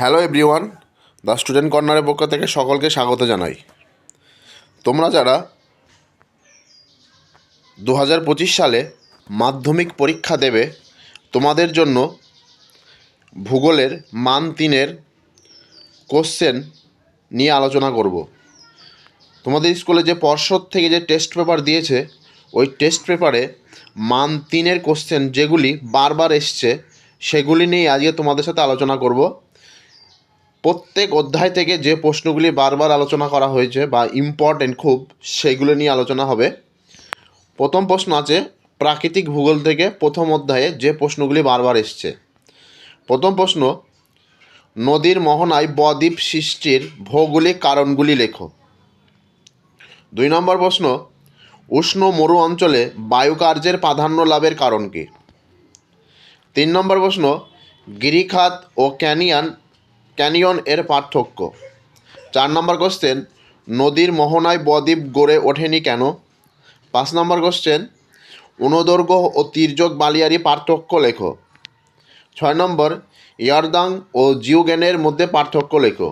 Hello everyone the student কর্নারের পক্ষ থেকে সকলকে স্বাগত জানাই। তোমরা যারা দু হাজার পঁচিশ সালে মাধ্যমিক পরীক্ষা দেবে, তোমাদের জন্য ভূগোলের মান তিনের কোশ্চেন নিয়ে আলোচনা করব। তোমাদের স্কুলে যে পর্ষদ থেকে যে টেস্ট পেপার দিয়েছে, ওই টেস্ট পেপারে মান তিনের কোশ্চেন যেগুলি বারবার এসছে, সেগুলি নিয়ে আজকে তোমাদের সাথে আলোচনা করব। প্রত্যেক অধ্যায় থেকে যে প্রশ্নগুলি বারবার আলোচনা করা হয়েছে বা ইম্পর্টেন্ট খুব, সেগুলো নিয়ে আলোচনা হবে। প্রথম প্রশ্ন আছে, প্রাকৃতিক ভূগোল থেকে প্রথম অধ্যায়ে যে প্রশ্নগুলি বারবার এসছে। প্রথম প্রশ্ন, নদীর মোহনায় বদ্বীপ সৃষ্টির ভৌগোলিক কারণগুলি লেখো। দুই নম্বর প্রশ্ন, উষ্ণ মরু অঞ্চলে বায়ুকার্যের প্রাধান্য লাভের কারণ কী? তিন নম্বর প্রশ্ন, গিরিখাত ও ক্যানিয়ন ক্যানিয়ন এর পার্থক্য। চার নম্বর কোশ্চেন নদীর মোহনায় বদ্বীপ গড়ে ওঠেনি কেন? পাঁচ নম্বর কোশ্চেন অনুদৈর্ঘ্য ও তির্যক বালিয়ারি পার্থক্য লেখো। ছয় নম্বর, ইয়ারদাং ও জিওগেনের মধ্যে পার্থক্য লেখো।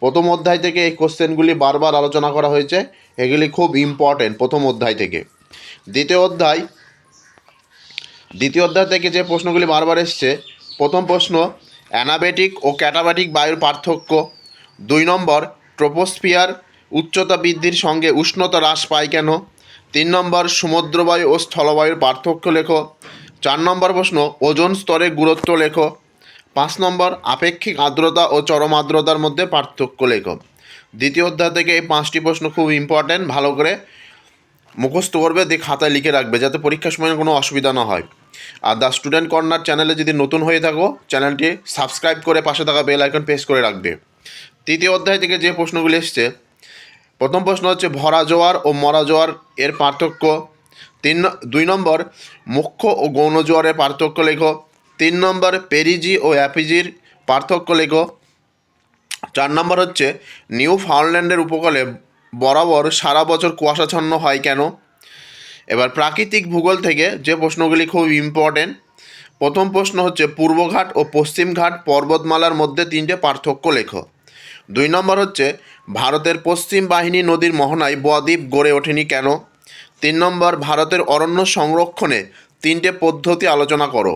প্রথম অধ্যায় থেকে এই কোশ্চেনগুলি বারবার আলোচনা করা হয়েছে, এগুলি খুব ইম্পর্টেন্ট প্রথম অধ্যায় থেকে। দ্বিতীয় অধ্যায় দ্বিতীয় অধ্যায় থেকে যে প্রশ্নগুলি বারবার এসছে, প্রথম প্রশ্ন অ্যানাবেটিক ও ক্যাটাবেটিক বায়ুর পার্থক্য। দুই নম্বর, ট্রোপোস্ফিয়ার উচ্চতা বৃদ্ধির সঙ্গে উষ্ণতা হ্রাস পায় কেন? তিন নম্বর, সমুদ্রবায়ু ও স্থলবায়ুর পার্থক্য লেখো। চার নম্বর প্রশ্ন, ওজন স্তরে গুরুত্ব লেখো। পাঁচ নম্বর, আপেক্ষিক আর্দ্রতা ও চরম আর্দ্রতার মধ্যে পার্থক্য লেখো। দ্বিতীয় অধ্যায় থেকে এই পাঁচটি প্রশ্ন খুব ইম্পর্ট্যান্ট ভালো করে মুখস্থ করবে, দিয়ে খাতায় লিখে রাখবে, যাতে পরীক্ষার সময় কোনো অসুবিধা না হয়। আর দ্য স্টুডেন্ট কর্নার চ্যানেলে যদি নতুন হয়ে থাকো, চ্যানেলটি সাবস্ক্রাইব করে পাশে থাকা বেল আইকন প্রেস করে রাখবে। তৃতীয় অধ্যায় থেকে যে প্রশ্নগুলি এসছে, প্রথম প্রশ্ন হচ্ছে, ভরা জোয়ার ও মরা জোয়ার এর পার্থক্য। তিন দুই নম্বর, মুখ্য ও গৌণ জোয়ারের পার্থক্য লেখো। তিন নম্বর, পেরিজি ও অ্যাপিজির পার্থক্য লেখো। চার নম্বর হচ্ছে নিউ ফাউন্ডল্যান্ডের উপকূলে বরাবর সারা বছর কুয়াশাচ্ছন্ন হয় কেন? এবার প্রাকৃতিক ভূগোল থেকে যে প্রশ্নগুলি খুব ইম্পর্টেন্ট প্রথম প্রশ্ন হচ্ছে পূর্বঘাট ও পশ্চিমঘাট পর্বতমালার মধ্যে তিনটে পার্থক্য লেখো। দুই নম্বর হচ্ছে, ভারতের পশ্চিম বাহিনী নদীর মোহনায় বদ্বীপ গড়ে ওঠেনি কেন? তিন নম্বর, ভারতের অরণ্য সংরক্ষণে তিনটে পদ্ধতি আলোচনা করো।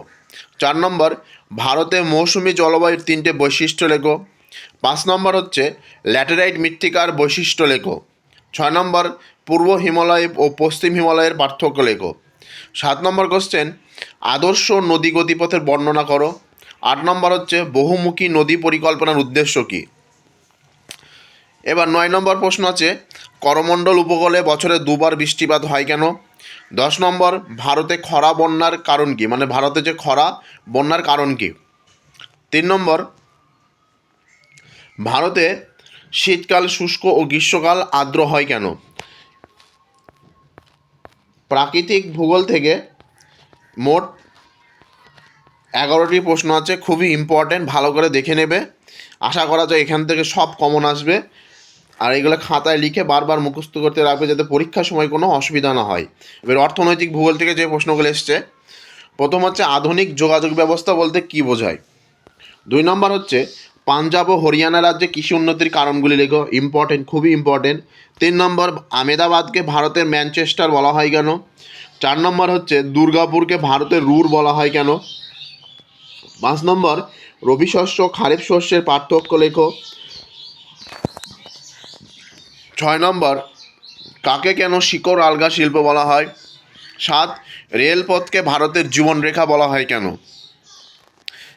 চার নম্বর, ভারতে মৌসুমি জলবায়ুর তিনটে বৈশিষ্ট্য লেখো। পাঁচ নম্বর হচ্ছে, ল্যাটেরাইট মৃত্তিকার বৈশিষ্ট্য লেখো। ছয় নম্বর, পূর্ব হিমালয় ও পশ্চিম হিমালয়ের পার্থক্য লেখো। সাত নম্বর কোশ্চেন আদর্শ নদী গতিপথের বর্ণনা করো। আট নম্বর হচ্ছে, বহুমুখী নদী পরিকল্পনার উদ্দেশ্য কী? এবার নয় নম্বর প্রশ্ন আছে, করমণ্ডল উপকূলে বছরে দুবার বৃষ্টিপাত হয় কেন? দশ নম্বর, ভারতে খরা বন্যার কারণ কী? মানে ভারতে যে খরা, বন্যার কারণ কী? তিন নম্বর, ভারতে শীতকাল, শুষ্ক ও গ্রীষ্মকাল আর্দ্র হয় কেন? প্রাকৃতিক ভূগোল থেকে মোট এগারোটি প্রশ্ন আছে, খুবই ইম্পর্ট্যান্ট ভালো করে দেখে নেবে। আশা করা যায় এখান থেকে সব কমন আসবে। আর এগুলো খাতায় লিখে বারবার মুখস্থ করতে রাখবে যাতে পরীক্ষার সময় কোনো অসুবিধা না হয়। এবার অর্থনৈতিক ভূগোল থেকে যে প্রশ্নগুলো এসছে, প্রথম হচ্ছে আধুনিক যোগাযোগ ব্যবস্থা বলতে কী বোঝায়? দুই নম্বর হচ্ছে পাঞ্জাব ও হরিয়ানা রাজ্যে কৃষি উন্নতির কারণগুলি লেখো। ইম্পর্টেন্ট খুবই ইম্পর্টেন্ট তিন নম্বর, আমেদাবাদকে ভারতের ম্যানচেস্টার বলা হয় কেন? চার নম্বর হচ্ছে, দুর্গাপুরকে ভারতের রুর বলা হয় কেন? পাঁচ নম্বর, রবি শস্য, খারিফ শস্যের পার্থক্য লেখো। ছয় নম্বর, কাকে কেন শিকড় আলগা শিল্প বলা হয়? সাত, রেলপথকে ভারতের জীবনরেখা বলা হয় কেন?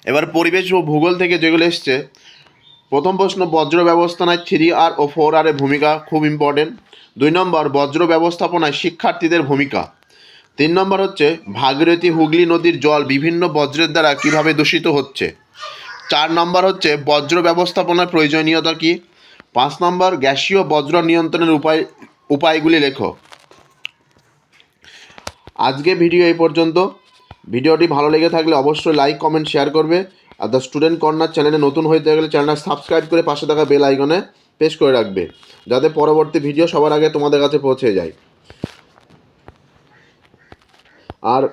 এবার পরিবেশ ও ভূগোল থেকে যেগুলো এসছে, প্রথম প্রশ্ন, বজ্র ব্যবস্থাপনায় থ্রি আর ও ফোর আরের ভূমিকা খুব ইম্পর্টেন্ট দুই নম্বর, বজ্র ব্যবস্থাপনায় শিক্ষার্থীদের ভূমিকা। তিন নম্বর হচ্ছে, ভাগীরথী হুগলি নদীর জল বিভিন্ন বজ্রের দ্বারা কীভাবে দূষিত হচ্ছে? চার নম্বর হচ্ছে, বজ্র ব্যবস্থাপনার প্রয়োজনীয়তা কী? পাঁচ নম্বর, গ্যাসীয় বজ্র নিয়ন্ত্রণের উপায়, উপায়গুলি লেখো। আজকে ভিডিও এই পর্যন্ত। ভিডিওটি ভালো লেগে থাকলে অবশ্যই লাইক কমেন্ট শেয়ার করবে। আর দ্য স্টুডেন্ট কর্নার চ্যানেলে নতুন হয়ে থাকলে চ্যানেলটা সাবস্ক্রাইব করে পাশে থাকা বেল আইকনে প্রেস করে রাখবে, যাতে পরবর্তী ভিডিও সবার আগে তোমাদের কাছে পৌঁছে যায়। আর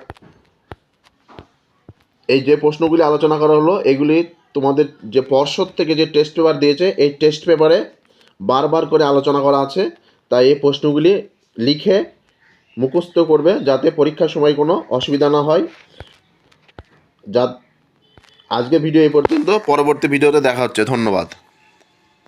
এই যে প্রশ্নগুলি আলোচনা করা হলো, এগুলি তোমাদের যে পর্ষদ থেকে যে টেস্ট পেপার দিয়েছে, এই টেস্ট পেপারে বারবার করে আলোচনা করা আছে। তাই এই প্রশ্নগুলি লিখে মুখস্থ করবে যাতে পরীক্ষার সময় কোনো অসুবিধা না হয়। যা আজকে ভিডিও এই পর্যন্ত। পরবর্তী ভিডিওতে দেখা হচ্ছে। ধন্যবাদ।